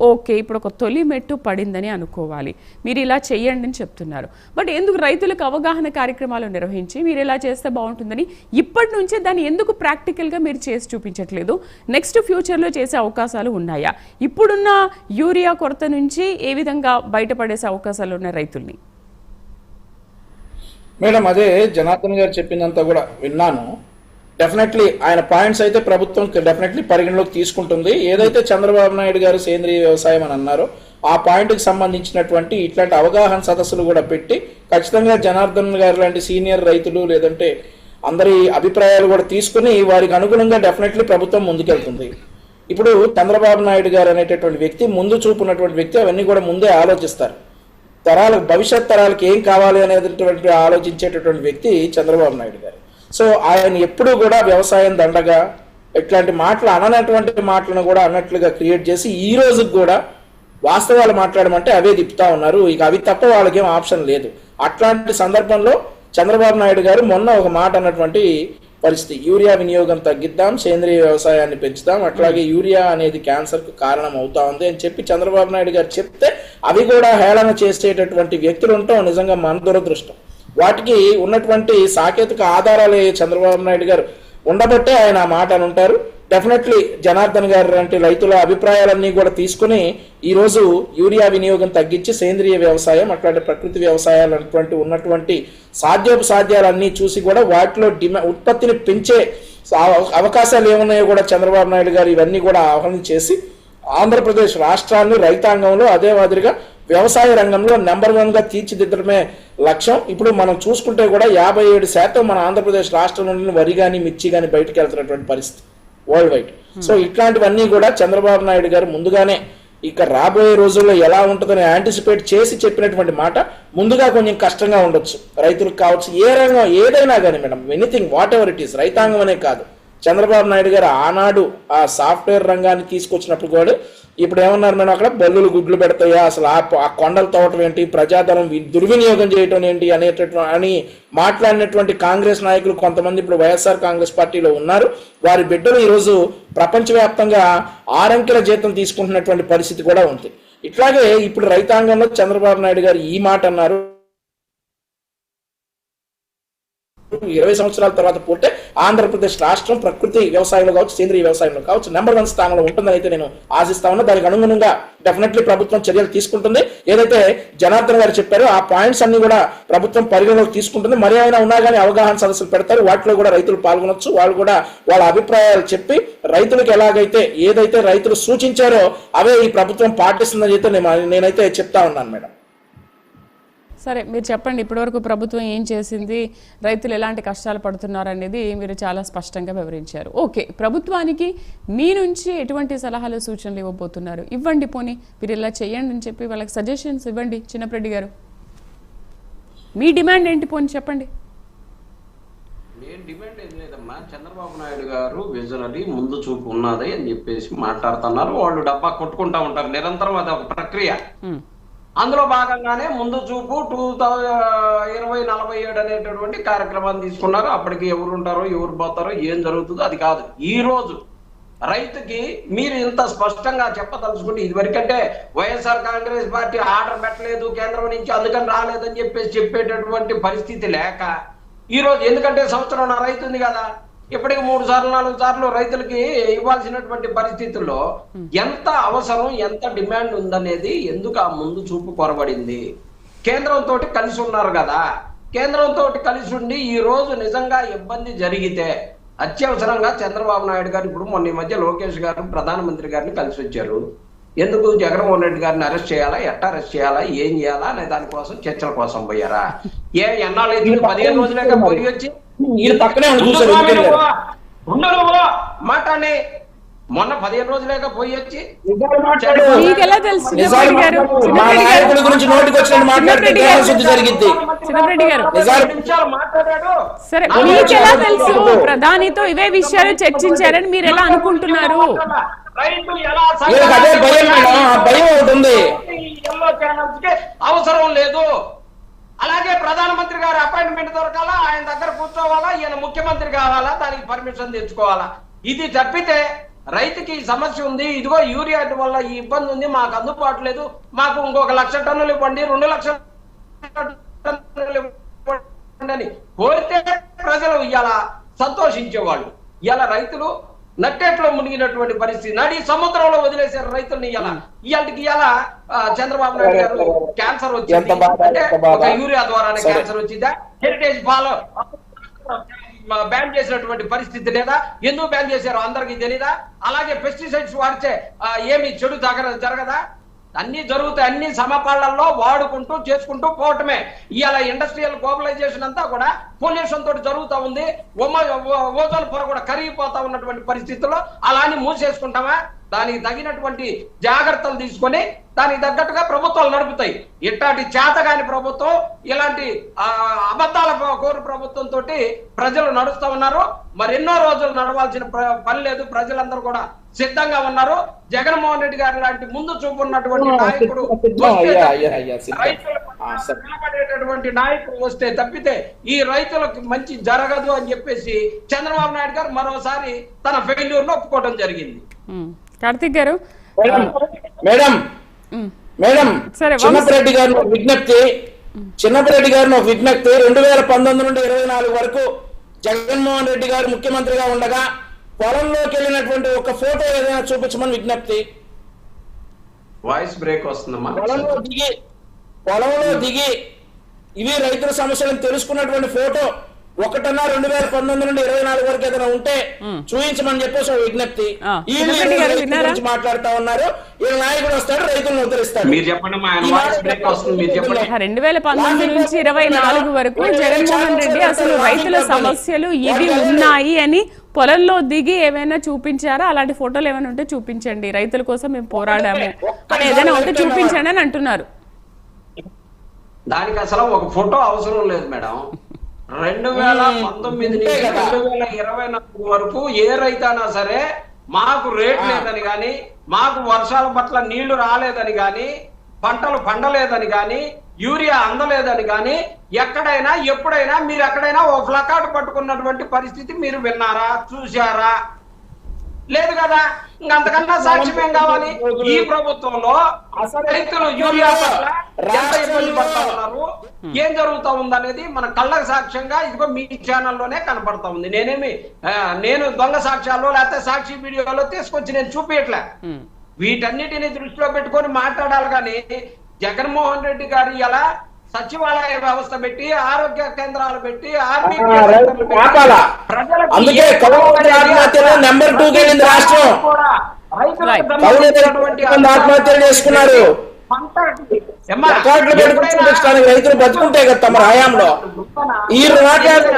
Okay ఇప్పుడు ఒక తొలి మెట్టు పడిందని అనుకోవాలి. మీరు ఇలా చేయండి అని చెప్తున్నారు. బట్ ఎందుకు రైతులకు అవగాహన కార్యక్రమాలు నిర్వహించి మీరు ఇలా చేస్తే బాగుంటుందని ఇప్పటి నుంచే దాన్ని ఎందుకు ప్రాక్టికల్గా మీరు చేసి చూపించట్లేదు? నెక్స్ట్ ఫ్యూచర్లో చేసే అవకాశాలు ఉన్నాయా? ఇప్పుడున్న యూరియా కొరత నుంచి ఏ విధంగా బయటపడేసే అవకాశాలు ఉన్న రైతుల్ని? మేడం అదే జనార్దన్ గారు చెప్పిందంతా కూడా విన్నాను. డెఫినెట్లీ ఆయన పాయింట్స్ అయితే ప్రభుత్వం డెఫినెట్లీ పరిగణలోకి తీసుకుంటుంది. ఏదైతే చంద్రబాబు నాయుడు గారు సేంద్రీయ వ్యవసాయం అని అన్నారో ఆ పాయింట్కి సంబంధించినటువంటి ఇట్లాంటి అవగాహన సదస్సులు కూడా పెట్టి ఖచ్చితంగా జనార్దన్ గారు లాంటి సీనియర్ రైతులు లేదంటే అందరి అభిప్రాయాలు కూడా తీసుకుని వారికి అనుగుణంగా డెఫినెట్లీ ప్రభుత్వం ముందుకెళ్తుంది. ఇప్పుడు చంద్రబాబు నాయుడు గారు అనేటటువంటి వ్యక్తి ముందు చూపున్నటువంటి వ్యక్తి అవన్నీ కూడా ముందే ఆలోచిస్తారు. తరాలకు భవిష్యత్ తరాలకు ఏం కావాలి అనేటటువంటి ఆలోచించేటటువంటి వ్యక్తి చంద్రబాబు నాయుడు గారు. సో ఆయన ఎప్పుడూ కూడా వ్యవసాయం దండగా ఇట్లాంటి మాటలు అననటువంటి మాటలను కూడా అన్నట్లుగా క్రియేట్ చేసి ఈ రోజుకి కూడా వాస్తవాలు మాట్లాడమంటే అవే తిప్పుతా ఉన్నారు. ఇక అవి తప్ప వాళ్ళకి ఏం ఆప్షన్ లేదు. అట్లాంటి సందర్భంలో చంద్రబాబు నాయుడు గారు మొన్న ఒక మాట అన్నటువంటి పరిస్థితి. యూరియా వినియోగం తగ్గిద్దాం సేంద్రియ వ్యవసాయాన్ని పెంచుదాం అట్లాగే యూరియా అనేది క్యాన్సర్కు కారణం అవుతా ఉంది అని చెప్పి చంద్రబాబు నాయుడు గారు చెప్తే అవి కూడా హేళన చేసేటటువంటి వ్యక్తులు ఉంటాం. నిజంగా మన దురదృష్టం. వాటికి ఉన్నటువంటి సాంకేతిక ఆధారాలు చంద్రబాబు నాయుడు గారు ఉండబట్టే ఆయన ఆ మాట అని ఉంటారు. డెఫినెట్లీ జనార్దన్ గారు లాంటి రైతుల అభిప్రాయాలన్నీ కూడా తీసుకుని ఈరోజు యూరియా వినియోగం తగ్గించి సేంద్రియ వ్యవసాయం అట్లాంటి ప్రకృతి వ్యవసాయాలు అటువంటి ఉన్నటువంటి సాధ్యోప సాధ్యాలన్నీ చూసి కూడా వాటిలో డిమా ఉత్పత్తిని పెంచే అవ- అవకాశాలు ఏమున్నాయో కూడా చంద్రబాబు నాయుడు గారు ఇవన్నీ కూడా ఆహ్వానం చేసి ఆంధ్రప్రదేశ్ రాష్ట్రాన్ని రైతాంగంలో అదే మాదిరిగా వ్యవసాయ రంగంలో నెంబర్ వన్గా తీర్చిదిద్దడమే లక్ష్యం. ఇప్పుడు మనం చూసుకుంటే కూడా యాభై ఏడు శాతం మన ఆంధ్రప్రదేశ్ రాష్ట్రం నుండి వరి కానీ మిర్చి కానీ బయటకు వెళ్తున్నటువంటి పరిస్థితి వరల్డ్ వైడ్ సో ఇట్లాంటివన్నీ కూడా చంద్రబాబు నాయుడు గారు ముందుగానే ఇక రాబోయే రోజుల్లో ఎలా ఉంటుందని యాంటిసిపేట్ చేసి చెప్పినటువంటి మాట ముందుగా కొంచెం కష్టంగా ఉండొచ్చు. రైతులకు కావచ్చు ఏ రంగం ఏదైనా కానీ madam anything whatever it is రైతాంగం అనే కాదు. చంద్రబాబు నాయుడు గారు ఆనాడు ఆ సాఫ్ట్వేర్ రంగాన్ని తీసుకొచ్చినప్పుడు కూడా ఇప్పుడు ఏమన్నారు మేడం అక్కడ? బల్లులు గుడ్లు పెడతాయా? అసలు ఆ ఆ కొండలు తవ్వటం ఏంటి? ప్రజాధనం దుర్వినియోగం చేయటం ఏంటి? అనేటటువంటి అని మాట్లాడినటువంటి కాంగ్రెస్ నాయకులు కొంతమంది ఇప్పుడు వైఎస్ఆర్ కాంగ్రెస్ పార్టీలో ఉన్నారు. వారి బిడ్డలు ఈరోజు ప్రపంచవ్యాప్తంగా ఆరంకెల జీతం తీసుకుంటున్నటువంటి పరిస్థితి కూడా ఉంది. ఇట్లాగే ఇప్పుడు రైతాంగంలో చంద్రబాబు నాయుడు గారు ఈ మాట అన్నారు. ఇరవై సంవత్సరాల తర్వాత పూర్తే ఆంధ్రప్రదేశ్ రాష్ట్రం ప్రకృతి వ్యవసాయంలో కావచ్చు సేంద్రీయ వ్యవసాయంలో కావచ్చు నెంబర్ వన్ స్థానంలో ఉంటుందని అయితే నేను ఆశిస్తా ఉన్నా. దానికి అనుగుణంగా డెఫినెట్లీ ప్రభుత్వం చర్యలు తీసుకుంటుంది. ఏదైతే జనార్దన్ గారు చెప్పారో ఆ పాయింట్స్ అన్ని కూడా ప్రభుత్వం పరిగణలోకి తీసుకుంటుంది. మరి అయినా ఉన్నా కానీ అవగాహన సదస్సులు పెడతారు. వాటిలో కూడా రైతులు పాల్గొనొచ్చు. వాళ్ళు కూడా వాళ్ళ అభిప్రాయాలు చెప్పి రైతులకు ఎలాగైతే ఏదైతే రైతులు సూచించారో అవే ఈ ప్రభుత్వం పాటిస్తుందని అయితే నేను నేనైతే చెప్తా ఉన్నాను మేడం. సరే మీరు చెప్పండి ఇప్పటివరకు ప్రభుత్వం ఏం చేసింది? రైతులు ఎలాంటి కష్టాలు పడుతున్నారు అనేది మీరు చాలా స్పష్టంగా వివరించారు. ఓకే ప్రభుత్వానికి మీ నుంచి ఎటువంటి సలహాలు సూచనలు ఇవ్వబోతున్నారు? ఇవ్వండి పోనీ మీరు ఇలా చేయండి అని చెప్పి వాళ్ళకి సజెషన్స్ ఇవ్వండి చిన్నప్రెడ్డి గారు. మీ డిమాండ్ ఏంటి పోనీ చెప్పండి. నేను డిమాండ్ ఏం లేదమ్మా. చంద్రబాబు నాయుడు గారు విజనరీ ముందు చూపు ఉన్నది అని చెప్పేసి మాట్లాడుతున్నారు. వాళ్ళు డబ్బా కొట్టుకుంటా ఉంటారు. నిరంతరం అది ఒక ప్రక్రియ. అందులో భాగంగానే ముందు చూపు టూ ఇరవై నలభై ఏడు అనేటటువంటి కార్యక్రమాన్ని తీసుకున్నారు. అప్పటికి ఎవరు ఉంటారో ఎవరు పోతారో ఏం జరుగుతుందో అది కాదు. ఈ రోజు రైతుకి మీరు ఇంత స్పష్టంగా చెప్పదలుచుకుంటే ఇదివరకంటే వైఎస్ఆర్ కాంగ్రెస్ పార్టీ ఆర్డర్ పెట్టలేదు కేంద్రం నుంచి అందుకని రాలేదని చెప్పేసి చెప్పేటటువంటి పరిస్థితి లేక ఈ రోజు ఎందుకంటే సంవత్సరం నా రైతుంది కదా ఇప్పటికి మూడు సార్లు నాలుగు సార్లు రైతులకి ఇవ్వాల్సినటువంటి పరిస్థితుల్లో ఎంత అవసరం ఎంత డిమాండ్ ఉందనేది ఎందుకు ఆ ముందు చూపు కొరబడింది? కేంద్రంతో కలిసి ఉన్నారు కదా. కేంద్రంతో కలిసి ఉండి ఈ రోజు నిజంగా ఇబ్బంది జరిగితే అత్యవసరంగా చంద్రబాబు నాయుడు గారు ఇప్పుడు మొన్న ఈ మధ్య లోకేష్ గారు ప్రధానమంత్రి గారిని కలిసి వచ్చారు. ఎందుకు జగన్మోహన్ రెడ్డి గారిని అరెస్ట్ చేయాలా? ఎట్లా అరెస్ట్ చేయాలా? ఏం చేయాలా? అనే దానికోసం చర్చల కోసం పోయారా? ఏ ఎన్నాళ్ళు పదిహేను రోజులేక పోయి వచ్చి మీరు పక్కనే చూశారు మాటని మొన్న పదిహేను రోజులేక పోయి వచ్చి తెలుసు? గురించి నోటికి వచ్చినట్టు మాట్లాడితే. శుద్ధి గారు. సరే తెలుసు? మాట్లాడాడు. ప్రధానితో ఇవే విషయాలు చర్చించారని మీరు ఎలా అనుకుంటున్నారు? అదే భయం భయం ఒకటి ఉంది. అవసరం లేదు. అలాగే ప్రధానమంత్రి గారి అపాయింట్మెంట్ దొరకాలా ఆయన దగ్గర కూర్చోవాలా ఈయన ముఖ్యమంత్రి కావాలా దానికి పర్మిషన్ తెచ్చుకోవాలా? ఇది తప్పితే రైతుకి సమస్య ఉంది ఇదిగో యూరియా వల్ల ఈ ఇబ్బంది ఉంది మాకు అందుబాటు లేదు మాకు ఇంకొక లక్ష టన్నులు ఇవ్వండి రెండు లక్షల టన్నులు ఇవ్వండి అని కోరితే ప్రజలు ఇవాళ సంతోషించేవాళ్ళు. ఇవాళ రైతులు నట్టేట్లో మునిగినటువంటి పరిస్థితి. నడి సముద్రంలో వదిలేసే రైతుల్ని ఇవాళ ఇవాళకి ఇవాళ చంద్రబాబు నాయుడు గారు క్యాన్సర్ వచ్చింది. ఒక యూరియా ద్వారానే సరే. క్యాన్సర్ వచ్చిందా? హెరిటేజ్ ఫాలో బ్యాన్ చేసినటువంటి పరిస్థితి లేదా? ఎందుకు బ్యాన్ చేశారో అందరికీ తెలీదా? అలాగే పెస్టిసైడ్స్ వాడితే ఏమి చెడు జరగ జరగదా? అన్ని జరుగుతాయి. అన్ని సమపాళ్ళలో వాడుకుంటూ చేసుకుంటూ పోవటమే. ఇవాళ ఇండస్ట్రియల్ గ్లోబలైజేషన్ అంతా కూడా పొల్యూషన్ తోటి జరుగుతా ఉంది. ఓజోన్ పొర కూడా కరిగిపోతా ఉన్నటువంటి పరిస్థితుల్లో అలా అని మూసేసుకుంటామా? దానికి తగినటువంటి జాగ్రత్తలు తీసుకొని దానికి తగ్గట్టుగా ప్రభుత్వాలు నడుపుతాయి. ఇట్లాంటి చేతగాని ప్రభుత్వం ఇలాంటి అబద్ధాల కోరు ప్రభుత్వం తోటి ప్రజలు నడుస్తా ఉన్నారు. మరి ఎన్నో రోజులు నడవాల్సిన పని లేదు. ప్రజలందరూ కూడా సిద్ధంగా ఉన్నారు. జగన్మోహన్ రెడ్డి గారు లాంటి ముందు చూపు ఉన్నటువంటి నాయకుడు. నిలబడేటటువంటి నాయకుడు వస్తే తప్పితే ఈ రైతులకు మంచి జరగదు అని చెప్పేసి చంద్రబాబు నాయుడు గారు మరోసారి తన ఫెయిల్యూర్ను ఒప్పుకోవడం జరిగింది. కార్తీక్ గారు? మేడం చిన్నపిరెడ్డి గారిని ఒక విజ్ఞప్తి. చిన్నపిరెడ్డి గారిని విజ్ఞప్తి. రెండు వేల పంతొమ్మిది నుండి ఇరవై నాలుగు వరకు జగన్మోహన్ రెడ్డి గారు ముఖ్యమంత్రిగా ఉండగా పొలంలోకి వెళ్ళినటువంటి ఒక ఫోటో ఏదైనా చూపించమని విజ్ఞప్తి. వాయిస్ బ్రేక్ వస్తుందమ్మా. పొలంలో దిగి పొలంలో దిగి ఇవి రైతుల సమస్యలను తెలుసుకున్నటువంటి ఫోటో ఒకటన్నా రెండు వేల పంతొమ్మిది నుండి ఇరవై నాలుగు వరకు ఏదైనా ఉంటే చూపించమని చెప్పేసి ఒక విజ్ఞప్తి. వీళ్ళు మాట్లాడుతా ఉన్నారు. వీళ్ళ నాయకుడు వస్తాడు రైతులను ఉద్ధరిస్తాడు. మీరు చెప్పండి మా ఆయన వాయిస్ బ్రేక్ వస్తుంది మీరు చెప్పండి. రెండు వేల పంతొమ్మిది నుంచి ఇరవై నాలుగు వరకు జగన్మోహన్ రెడ్డి అసలు రైతుల సమస్యలు ఇవి ఉన్నాయి అని పొలంలో దిగి ఏమైనా చూపించారా? అలాంటి ఫోటోలు ఏమైనా ఉంటే చూపించండి. రైతుల కోసం మేము పోరాడాము. అని ఏదైనా ఉంటే చూపించండి అని అంటున్నారు. దానికి అసలు ఒక ఫోటో అవసరం లేదు మేడం. రెండు వేల పంతొమ్మిది నుంచి. రెండు వేల ఇరవై నాలుగు వరకు ఏ రైతైనా సరే మాకు రేట్ లేదని గాని మాకు వర్షాల పట్ల నీళ్ళు రాలేదని గాని పంటలు పండలేదని గాని యూరియా అందలేదని గాని ఎక్కడైనా ఎప్పుడైనా మీరు ఎక్కడైనా ఓ ఫ్లకార్డ్ పట్టుకున్నటువంటి పరిస్థితి మీరు విన్నారా చూశారా లేదు కదా? ఇంకంతకన్నా సాక్ష్యం ఏం కావాలి? ఈ ప్రభుత్వంలో రైతులు యూరియా పట్ల ఎంత ఇబ్బంది పడతా ఉన్నారు? ఏం జరుగుతా ఉందనేది మన కళ్ళకు సాక్ష్యంగా ఇదిగో మీ ఛానల్లోనే కనపడతా ఉంది. నేనేమి నేను దొంగ సాక్ష్యాల్లో లేకపోతే సాక్షి వీడియోలో తీసుకొచ్చి నేను చూపించట్లే. వీటన్నిటిని దృష్టిలో పెట్టుకొని మాట్లాడాలి కానీ జగన్మోహన్ రెడ్డి గారు ఇలా సచివాలయ వ్యవస్థ పెట్టి ఆరోగ్య కేంద్రాలు పెట్టి ఆర్మీ? అందుకే నెంబర్ టూ రాష్ట్రం. ఆత్మహత్యలు చేసుకున్నారు. రైతులు బతుకుంటే కదా తమ హయాంలో. ఈ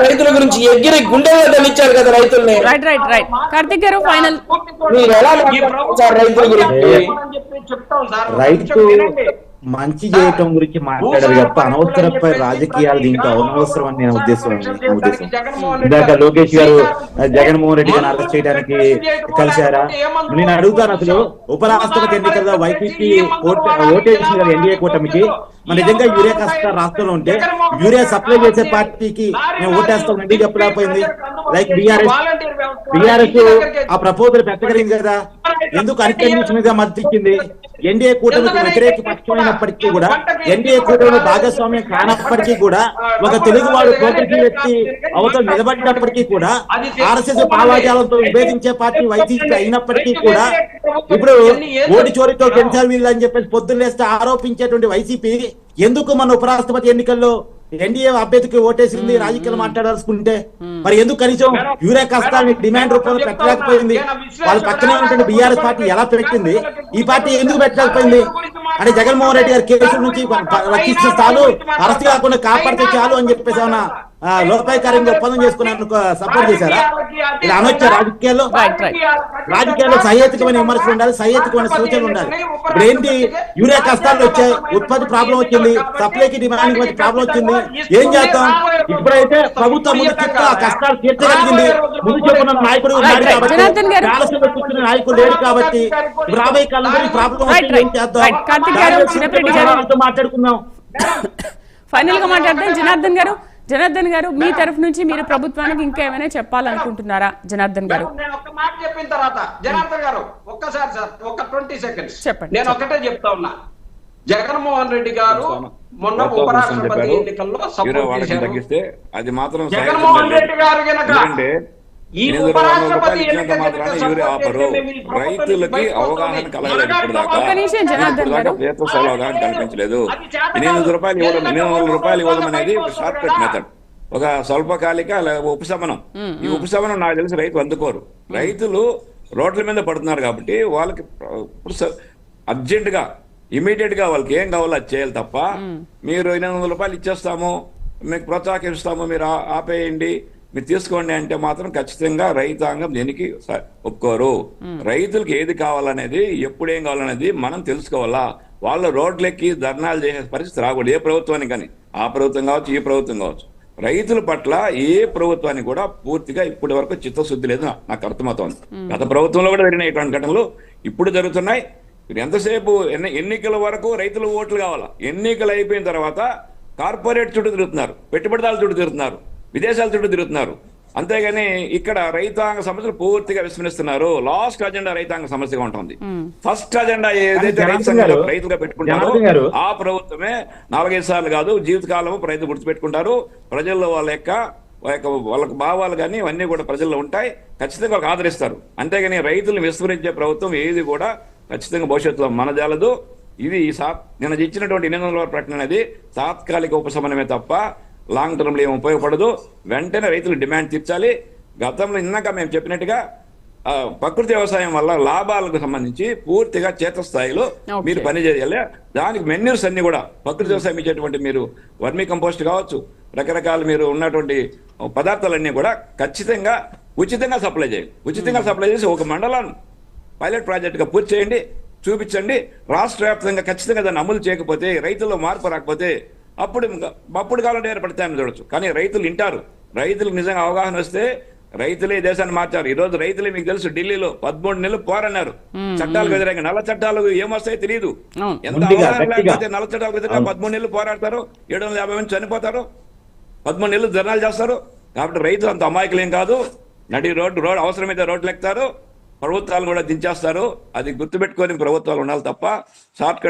రైతుల గురించి ఎగిరి గుండెల్లో దండించారు కదా రైతుల్ని. రైట్ రైట్ రైట్ కార్తిక్ గారు ఫైనల్ మీరు ఎలా రైతుల గురించి? రైతు మంచి చేయటం గురించి మాట్లాడారు తప్ప అనవసరపై రాజకీయాలు దీంట్లో అనవసరం అని నేను ఉద్దేశం. అండి, ఉద్దేశం ఇందాక లోకేష్ గారు జగన్మోహన్ రెడ్డి గారిని అరెస్ట్ చేయడానికి కలిశారా? నేను అడుగుతాను అసలు. ఉపరాష్ట్రపతి ఎన్నికల్లో వైసీపీ ఓటు ఓటేసింది కదా ఎన్డీఏ కూటమికి మరి నిజంగా యూరియా కష్ట రాష్ట్రంలో ఉంటే యూరియా సప్లై చేసే పార్టీకి మేము ఓటేస్తాం ఎందుకు చెప్పలేకపోయింది లైక్ బీఆర్ఎస్ బీఆర్ఎస్ ఆ ప్రపోజల్ పెట్టగలిగింది కదా? ఎందుకు అన్కండిషన్గా మద్దతు ఇచ్చింది ఎన్డీఏ కూటమికి వ్యతిరేక పక్షమైనప్పటికీ కూడా ఎన్డీఏ కూటమి భాగస్వామ్యం కానప్పటికీ కూడా ఒక తెలుగువాడు కోటకి వ్యక్తి అవతల నిలబడినప్పటికీ కూడా ఆర్ఎస్ఎస్ భావాజాలంతో విభేదించే పార్టీ వైసీపీ అయినప్పటికీ కూడా ఇప్పుడు ఓడి చోరీతో గెలిచారు వీళ్ళు అని చెప్పేసి పొద్దున్నేస్తే ఆరోపించేటువంటి వైసీపీ ఎందుకు మన ఉపరాష్ట్రపతి ఎన్నికల్లో ఎన్డీఏ అభ్యర్థికి ఓటేసింది రాజకీయాలు మాట్లాడాల్సుకుంటే మరి ఎందుకు కనీసం యూరియా కష్టాన్ని డిమాండ్ రూపంలో పెట్టలేకపోయింది. వాళ్ళ పక్కనే ఉంటుంది బీఆర్ఎస్ పార్టీ ఎలా పెట్టింది? ఈ పార్టీ ఎందుకు పెట్టలేకపోయింది? అంటే జగన్మోహన్ రెడ్డి గారి కేసుల నుంచి రక్షిస్తే చాలు అరెస్ట్ కాకుండా కాపాడితే చాలు అని చెప్పేసి ఏమన్నా ఆ, లోపాయకార్యంగా ఒప్పందం చేసుకుని సపోర్ట్ చేశారా? ఇది అనొచ్చా? రాజకీయాల్లో. రాజకీయాల్లో సహేతుకమైన విమర్శలు ఉండాలి సహేతుకమైన సూచనలు ఉండాలి. ఇప్పుడు ఏంటి? యూరియా కష్టాలు వచ్చాయి ఉత్పత్తి ప్రాబ్లం వచ్చింది సప్లైకి డిమాండ్ మధ్య ప్రాబ్లం వచ్చింది. ఏం చేద్దాం ఇప్పుడైతే ప్రభుత్వం ముందు చుట్టూ ఆ కష్టాలు తీర్చగలిగింది. ముందు చెప్పిన నాయకుడు ఉన్నాడు. కాబట్టి జనార్దన్ గారు. ఆలస్యంగా కూర్చున్న నాయకుడు లేడు కాబట్టి రాబోయే కాలంలో ఈ ప్రాబ్లం ఏం. చేద్దాం? మాట్లాడుకుందాం. ఫైనల్గా మాట్లాడదాం జనార్దన్ గారు జనార్దన్ గారు మీ తరఫు నుంచి మీరు ప్రభుత్వానికి ఇంకా ఏమైనా చెప్పాలనుకుంటున్నారా జనార్దన్ గారు? నేను ఒక్క మాట చెప్పిన తర్వాత జనార్దన్ గారు ఒక్కసారి సార్ ఒక్క ట్వంటీ సెకండ్స్. చెప్పండి, నేను ఒకటే చెప్తా ఉన్నా. జగన్మోహన్ రెడ్డి గారు మొన్న ఉపరాష్ట్రపతి. ఎన్నికల్లో సపోర్ట్ చేశారు. తగ్గిస్తే అది మాత్రం జగన్మోహన్ రెడ్డి గారు గనక ఎందుకంటే ఈ ఉపరాష్ట్రపతి రైతులకి అవగాహన. కలగలేదు ఇప్పుడు దాకా అవగాహన కాదు. ఎనిమిది రూపాయలు ఇవ్వడం ఎనిమిది వందల రూపాయలు ఇవ్వడం అనేది షార్ట్ కట్. మెథడ్ ఒక స్వల్పకాలిక ఉపశమనం. ఈ ఉపశమనం నాకు తెలిసి రైతు అందుకోరు. రైతులు రోడ్ల మీద పడుతున్నారు కాబట్టి వాళ్ళకి ఇప్పుడు అర్జెంట్గా ఇమీడియట్గా వాళ్ళకి ఏం కావాలో అది చేయాలి తప్ప మీరు ఎనిమిది వందల రూపాయలు ఇచ్చేస్తాము మీకు ప్రోత్సాహిస్తాము మీరు ఆపేయండి. మీరు తీసుకోండి అంటే మాత్రం ఖచ్చితంగా రైతాంగం దీనికి ఒప్పుకోరు. రైతులకు ఏది కావాలనేది ఎప్పుడు ఏం కావాలనేది మనం తెలుసుకోవాలా. వాళ్ళు రోడ్లెక్కి ధర్నాలు చేసే పరిస్థితి రాకూడదు. ఏ ప్రభుత్వానికి కానీ. ఆ ప్రభుత్వం కావచ్చు ఈ ప్రభుత్వం కావచ్చు. రైతుల పట్ల ఏ ప్రభుత్వానికి కూడా పూర్తిగా ఇప్పటి వరకు చిత్తశుద్ధి లేదు. నాకు అర్థమవుతోంది. గత ప్రభుత్వంలో కూడా జరిగిన ఇటువంటి ఘటనలు. ఇప్పుడు జరుగుతున్నాయి. ఎంతసేపు ఎన్ని ఎన్నికల వరకు రైతులు ఓట్లు కావాలా? ఎన్నికలు అయిపోయిన తర్వాత కార్పొరేట్ చుట్టూ తిరుగుతున్నారు. పెట్టుబడిదారుల చుట్టూ తిరుగుతున్నారు. విదేశాల చుట్టూ తిరుగుతున్నారు. అంతేగాని ఇక్కడ రైతాంగ సమస్యలు పూర్తిగా విస్మరిస్తున్నారు. లాస్ట్ అజెండా రైతాంగ సమస్యగా ఉంటుంది. ఫస్ట్ అజెండా ఏదైతే గారు, రైతులుగా పెట్టుకుంటారో. ఆ ప్రభుత్వమే నాలుగైదు సార్లు కాదు జీవితకాలము రైతు గుర్తుపెట్టుకుంటారు. ప్రజల్లో వాళ్ళ యొక్క వాళ్ళ యొక్క వాళ్ళకు భావాలు కానీ ఇవన్నీ కూడా ప్రజల్లో ఉంటాయి. ఖచ్చితంగా వాళ్ళకి ఆదరిస్తారు. అంతేగాని రైతులను విస్మరించే ప్రభుత్వం ఏది కూడా ఖచ్చితంగా భవిష్యత్తులో మనజాలదు ఇది సా నిన్న ఇచ్చినటువంటి ఎనిమిది వందల ప్రకటన అనేది తాత్కాలిక ఉపశమనమే తప్ప లాంగ్ టర్మ్లో ఏం ఉపయోగపడదు. వెంటనే రైతులు డిమాండ్ తీర్చాలి. గతంలో ఇందాక మేము చెప్పినట్టుగా ప్రకృతి వ్యవసాయం వల్ల లాభాలకు సంబంధించి పూర్తిగా చేతస్థాయిలో. మీరు పని చేయాలి. దానికి మెన్యూర్స్ అన్ని కూడా ప్రకృతి వ్యవసాయం ఇచ్చేటువంటి మీరు వర్మీ కంపోస్ట్ కావచ్చు రకరకాల మీరు ఉన్నటువంటి పదార్థాలన్నీ కూడా ఖచ్చితంగా ఉచితంగా సప్లై చేయండి. ఉచితంగా సప్లై చేసి ఒక మండలం పైలట్ ప్రాజెక్టుగా పూర్తి చేయండి చూపించండి. రాష్ట్ర వ్యాప్తంగా ఖచ్చితంగా దాన్ని అమలు చేయకపోతే రైతుల్లో మార్పు రాకపోతే అప్పుడు అప్పుడు కాలంలో ఏర్పడతాయని చూడొచ్చు. కానీ రైతులు వింటారు. రైతులకు నిజంగా అవగాహన వస్తే రైతులే దేశాన్ని మార్చారు. ఈ రోజు రైతులే మీకు తెలుసు ఢిల్లీలో పదమూడు నెలలు పోరన్నారు చట్టాలకు వ్యతిరేకంగా నల్ల చట్టాలు ఏమొస్తాయో తెలియదు. ఎంత ముందుగా, అవగాహన. లేకపోతే నల్ల చట్టాలకు వ్యతిరేకంగా పదమూడు నెలలు పోరాడతారు. ఏడు వందల యాభై మంది చనిపోతారు. పదమూడు నెలలు ధర్నాలు చేస్తారు. కాబట్టి రైతులు అంత అమాయకులేం కాదు. నడి రోడ్డు రోడ్ అవసరమైతే రోడ్లు ఎక్కుతారు. ప్రభుత్వాలు కూడా దించేస్తారు. అది గుర్తుపెట్టుకొని ప్రభుత్వాలు ఉండాలి తప్ప షార్ట్ కట్